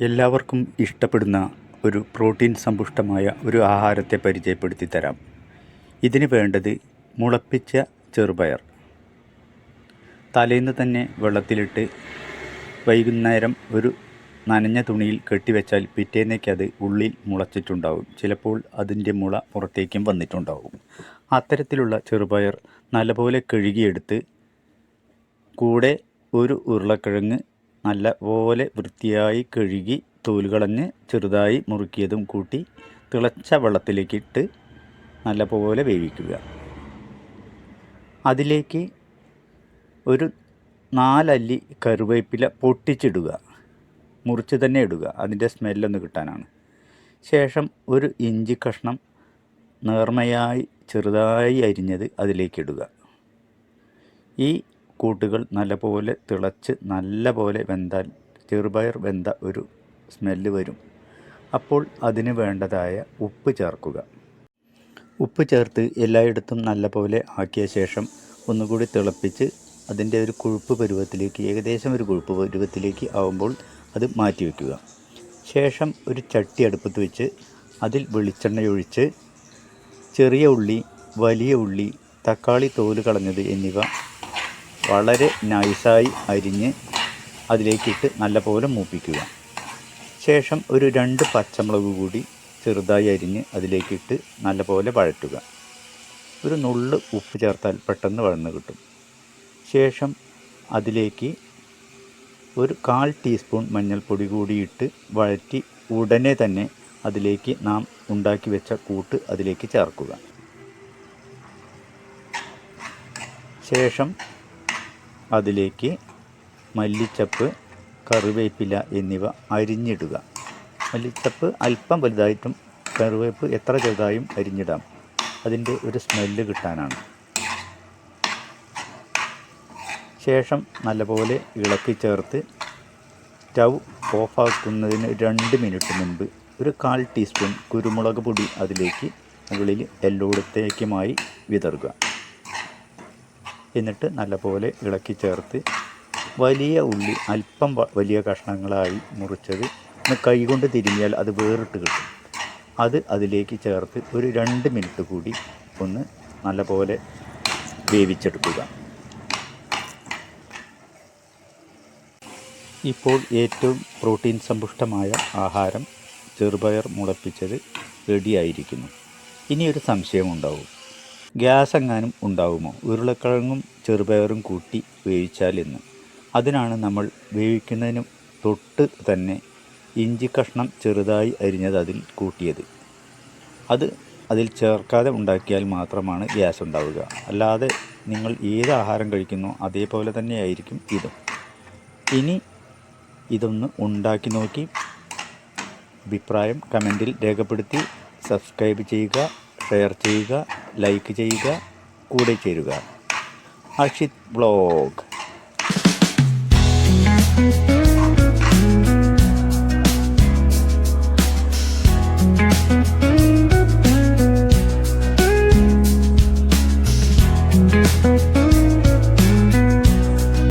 എല്ലാവർക്കും ഇഷ്ടപ്പെടുന്ന ഒരു പ്രോട്ടീൻ സമ്പുഷ്ടമായ ഒരു ആഹാരത്തെ പരിചയപ്പെടുത്തി തരാം. ഇതിന് വേണ്ടത് മുളപ്പിച്ച ചെറുപയർ. തലേന്ന് തന്നെ വെള്ളത്തിലിട്ട് വൈകുന്നേരം ഒരു നനഞ്ഞ തുണിയിൽ കെട്ടിവെച്ചാൽ പിറ്റേന്നേക്ക് അത് ഉള്ളിൽ മുളച്ചിട്ടുണ്ടാവും. ചിലപ്പോൾ അതിന്റെ മുള പുറത്തേക്കും വന്നിട്ടുണ്ടാവും. അത്തരത്തിലുള്ള ചെറുപയർ നല്ലപോലെ കഴുകിയെടുത്ത് കൂടെ ഒരു ഉരുളക്കിഴങ്ങ് നല്ലപോലെ വൃത്തിയായി കഴുകി തോലുകളഞ്ഞ് ചെറുതായി മുറുക്കിയതും കൂട്ടി തിളച്ച വെള്ളത്തിലേക്കിട്ട് നല്ലപോലെ വേവിക്കുക. അതിലേക്ക് ഒരു നാലല്ലി കറിവേപ്പില പൊട്ടിച്ചിടുക. മുറിച്ച് തന്നെ ഇടുക. അതിന്റെ സ്മെല്ലൊന്ന് കിട്ടാനാണ്. ശേഷം ഒരു ഇഞ്ചി കഷ്ണം നേർമയായി ചെറുതായി അരിഞ്ഞത് അതിലേക്കിടുക ഈ കൂട്ടുകൾ നല്ലപോലെ തിളച്ച് നല്ലപോലെ വെന്താൽ ചെറുപയർ വെന്ത ഒരു സ്മെല്ല് വരും. അപ്പോൾ അതിന് വേണ്ടതായ ഉപ്പ് ചേർക്കുക. ഉപ്പ് ചേർത്ത് എല്ലായിടത്തും നല്ലപോലെ ആക്കിയ ശേഷം ഒന്നുകൂടി തിളപ്പിച്ച് അതിന്റെ ഒരു കൊഴുപ്പ് പരുവത്തിലേക്ക് ഏകദേശം ഒരു കൊഴുപ്പ് പരുവത്തിലേക്ക് ആവുമ്പോൾ അത് മാറ്റി വയ്ക്കുക. ശേഷം ഒരു ചട്ടി അടുപ്പത്ത് വെച്ച് അതിൽ വെളിച്ചെണ്ണ ഒഴിച്ച് ചെറിയ ഉള്ളി വലിയ ഉള്ളി തക്കാളി തോൽ കളഞ്ഞത് എന്നിവ വളരെ നൈസായി അരിഞ്ഞ് അതിലേക്കിട്ട് നല്ലപോലെ മൂപ്പിക്കുക. ശേഷം ഒരു രണ്ട് പച്ചമുളക് കൂടി ചെറുതായി അരിഞ്ഞ് അതിലേക്കിട്ട് നല്ലപോലെ വഴറ്റുക. ഒരു നുള്ള് ഉപ്പ് ചേർത്താൽ പെട്ടെന്ന് വഴന്ന് കിട്ടും. ശേഷം അതിലേക്ക് ഒരു കാൽ ടീസ്പൂൺ മഞ്ഞൾപ്പൊടി കൂടിയിട്ട് വഴറ്റി ഉടനെ തന്നെ അതിലേക്ക് നാം ഉണ്ടാക്കി വെച്ച കൂട്ട് അതിലേക്ക് ചേർക്കുക. ശേഷം അതിലേക്ക് മല്ലിച്ചപ്പ് കറിവേപ്പില എന്നിവ അരിഞ്ഞിടുക. മല്ലിച്ചപ്പ് അല്പം വലുതായിട്ടും കറിവേപ്പ് എത്ര ചെറുതായും അരിഞ്ഞിടാം. അതിന്റെ ഒരു സ്മെല്ല് കിട്ടാനാണ്. ശേഷം നല്ലപോലെ ഇളക്കി ചേർത്ത് സ്റ്റൗ ഓഫാക്കുന്നതിന് രണ്ട് മിനിറ്റ് മുൻപ് ഒരു കാൽ ടീസ്പൂൺ കുരുമുളക് പൊടി അതിലേക്ക് മുകളിൽ എല്ലായിടത്തേക്കുമായി വിതറുക. എന്നിട്ട് നല്ലപോലെ ഇളക്കി ചേർത്ത് വലിയ ഉള്ളി അല്പം വലിയ കഷ്ണങ്ങളായി മുറിച്ചത് കൈകൊണ്ട് തിരിഞ്ഞാൽ അത് വേറിട്ട് കിട്ടും. അത് അതിലേക്ക് ചേർത്ത് ഒരു രണ്ട് മിനിറ്റ് കൂടി ഒന്ന് നല്ലപോലെ വേവിച്ചെടുക്കുക. ഇപ്പോൾ ഏറ്റവും പ്രോട്ടീൻ സമ്പുഷ്ടമായ ആഹാരം ചെറുപയർ മുളപ്പിച്ചത് റെഡിയായിരിക്കുന്നു ഇനിയൊരു സംശയമുണ്ടാവും ഗ്യാസ് എങ്ങാനും ഉണ്ടാവുമോ? ഉരുളക്കിഴങ്ങും ചെറുപയറും കൂട്ടി വേവിച്ചാൽ എന്ന്. അതിനാണ് നമ്മൾ വേവിക്കുന്നതിന് തൊട്ട് തന്നെ ഇഞ്ചി കഷ്ണം ചെറുതായി അരിഞ്ഞത് അതിൽ കൂട്ടിയത്. അത് അതിൽ ചേർക്കാതെ ഉണ്ടാക്കിയാൽ മാത്രമാണ് ഗ്യാസ് ഉണ്ടാവുക. അല്ലാതെ നിങ്ങൾ ഏത് ആഹാരം കഴിക്കുന്നോ അതേപോലെ തന്നെയായിരിക്കും ഇതും. ഇനി ഇതൊന്ന് ഉണ്ടാക്കി നോക്കി. അഭിപ്രായം കമന്റിൽ രേഖപ്പെടുത്തി. സബ്സ്ക്രൈബ് ചെയ്യുക ഷെയർ ചെയ്യുക. ലൈക്ക് ചെയ്യുക കൂടെ ചേരുക. അർഷിത് ബ്ലോഗ്